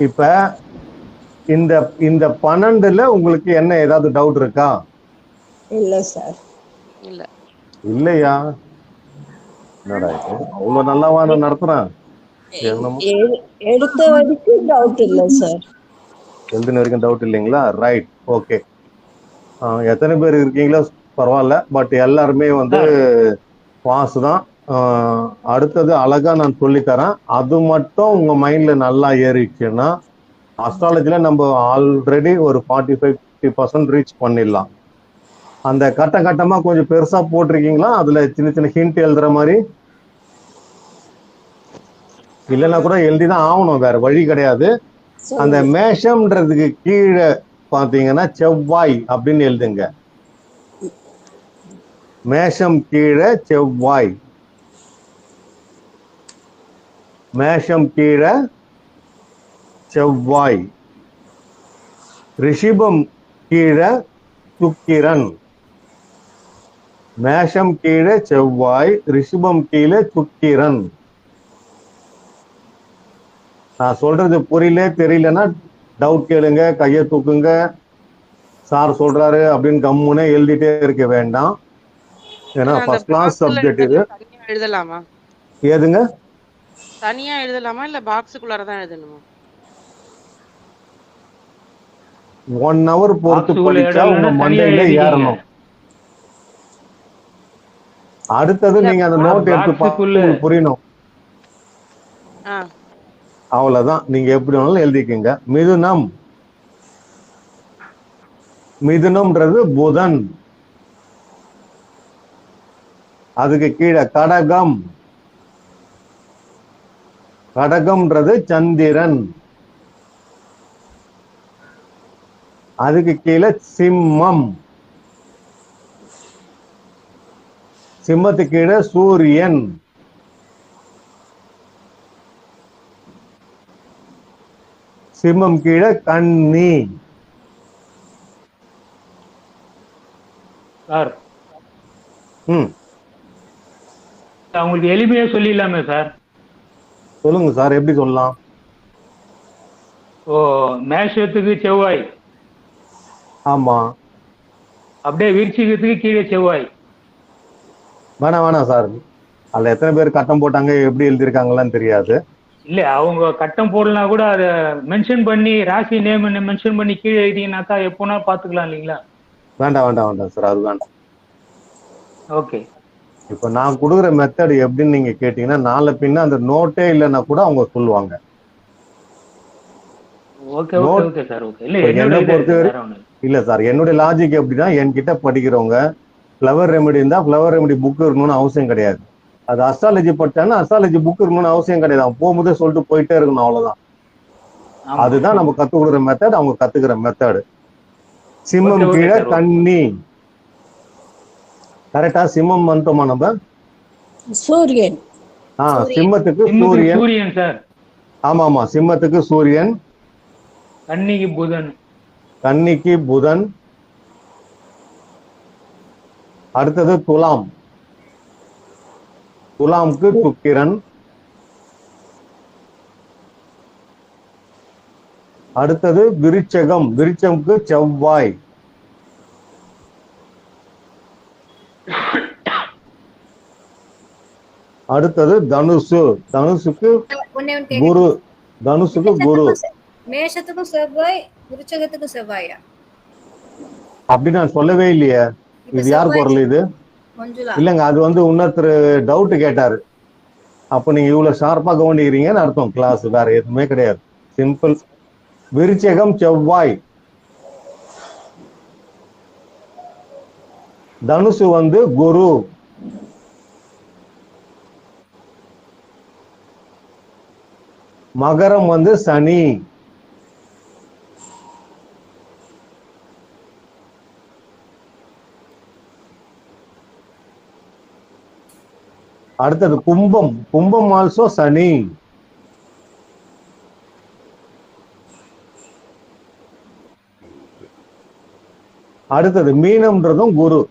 இப்ப இந்த இந்த பன்னெண்டுல உங்களுக்கு என்ன ஏதாவது டவுட் இருக்கா? இல்ல சார் இல்ல. இல்லையா? என்னடா இது? அவ்வளவு நல்லாவா நடத்துறேன். எடுத்த வரைக்கும் டவுட் இல்ல சார் எழுதின வரைக்கும் டவுட் இல்லைங்களா? ரைட் ஓகே எத்தனை பேர் இருக்கீங்களோ பரவாயில்ல. பட் எல்லாருமே வந்து பாஸ் தான். அடுத்தது அழகா நான் சொல்லி தரேன் அது மட்டும் உங்க மைண்ட்ல நல்லா ஏறிடுச்சுன்னா அஸ்ட்ராலஜில நம்ம ஆல்ரெடி ஒரு forty five fifty percent reach பண்ணிடலாம். அந்த கட்ட கட்டமா கொஞ்சம் பெருசா போட்டிருக்கீங்களா? அதுல சின்ன சின்ன ஹிண்ட் எழுதுற மாதிரி? இல்லைன்னா கூட எழுதிதான் ஆகணும் வேற வழி கிடையாது. அந்த மேஷம்ன்றதுக்கு கீழே பாத்தீங்கன்னா செவ்வாய் அப்படின்னு எழுதுங்க. மேஷம் கீழே செவ்வாய். மேஷம் கீழே செவ்வாய். ரிஷிபம் கீழே சுக்கிரன். மேஷம் கீழே செவ்வாய் ரிஷிபம் கீழே சுக்கிரன். நான் சொல்றது புரியல தெரியலன்னா டவுட் கேளுங்க கையை தூக்குங்க. சார் சொல்றாரு அப்படின்னு கம்முனே எழுதிட்டே இருக்க வேண்டாம். ஏன்னா ஃபர்ஸ்ட் கிளாஸ் சப்ஜெக்ட் இது. எழுதலாமா? ஏதுங்க? தனியா எழுதலாமா இல்ல பாக்ஸுக்குள்ளார தான் எழுதணுமா? ஒன் ஹவர் பொறுத்து படிச்சா உங்க மண்டையில. ஏறணும். அடுத்தது நீங்க அந்த நோட் எடுத்து பார்த்தா புரியணும். ஆ. அவ்வளவுதான். நீங்க எப்படி வேணாலும் எழுதிக்கங்க. மிதுனம். மிதுனம்ன்றது புதன். அதுக்கு கீழே கடகம். கடகம்ன்றது சந்திரன். அதுக்கு கீழே சிம்மம். சிம்மத்துக்கு கீழே சூரியன். சிம்மம் கீழே கன்னி. சார். ம். அவங்களுக்கு எளிமையா சொல்லிடலாமே சார். சொல்லுங்க சார் எப்படி சொல்லலாம்? ஓ மேஷத்துக்கு செவ்வாய். ஆமா. அப்படியே விருச்சிகத்துக்கு கீழே செவ்வாய். வேணாம் வேணாம் சார். அதுல எத்தனை பேர் கட்டம் போட்டாங்க எப்படி எழுதியிருக்காங்களான்னு தெரியாது. இல்ல அவங்க கட்டம் போடலனா கூட அதை மென்ஷன் பண்ணி ராசி நேம் மென்ஷன் பண்ணி கீழே எழுதிங்கனாக்கா எப்போனா பாத்துக்கலாம் இல்லைங்களா? வேண்டாம் வேண்டாம் வேண்டாம் சார் அது வேண்டாம். ஓகே. இப்போ நான் கொடுக்குற மெத்தட் எப்படின்னு நீங்க கேட்டீங்கன்னா நாளை பின்ன அந்த நோட்டே இல்லைன்னா கூட அவங்க சொல்லுவாங்க. இல்ல சார் என்னுடைய லாஜிக் எப்படின்னா என்கிட்ட படிக்கிறவங்க ஃப்ளவர் ரெமெடி இருந்தா ஃப்ளவர் ரெமெடி புக் இருக்கணும்னு அவசியம் கிடையாது. அது அஸ்ட்ராலஜி படிச்சாங்கன்னா அஸ்ட்ராலஜி புக் இருக்கணும்னு அவசியம் கிடையாது. அவன் போகும்போதே சொல்லிட்டு போயிட்டே இருக்கணும் அவ்வளவுதான். அதுதான் நம்ம கத்து கொடுக்குற மெத்தட் அவங்க கத்துக்கிற மெத்தட் சிம்மம் கீழே. கன்னி கரெக்டா சிம்மம் வந்துட்டோமா நம்ம? சூரியன். ஆ சிம்மத்துக்கு சூரியன். சூரியன் சார். ஆமா ஆமா சிம்மத்துக்கு சூரியன். கன்னிக்கு புதன். கன்னிக்கு புதன். அடுத்தது துலாம். துலாம்க்கு சுக்கிரன். அடுத்தது விருச்சகம். விருச்சம்க்கு செவ்வாய். அடுத்தது தனுசு. தனுசுக்கு குரு. தனுசுக்கு குரு. மேஷத்துக்கும் செவ்வாய் விருச்சகத்துக்கும் செவ்வாயா? அப்படி நான் சொல்லவே இல்லையே. இது யார் குரல் இது? இல்லைங்க அது வந்து இன்னொருத்தர் டவுட் கேட்டாரு. அப்ப நீங்க இவ்வளவு ஷார்ப்பா கவனிக்கிறீங்கன்னு அர்த்தம். கிளாஸ் வேற எதுவுமே கிடையாது. சிம்பிள் விருச்சகம் செவ்வாய். தனுசு வந்து குரு. மகரம் வந்து சனி. அடுத்தது கும்பம். கும்பம் ஆல்சோ சனி. அடுத்தது மீனம்ன்றதும் குரு.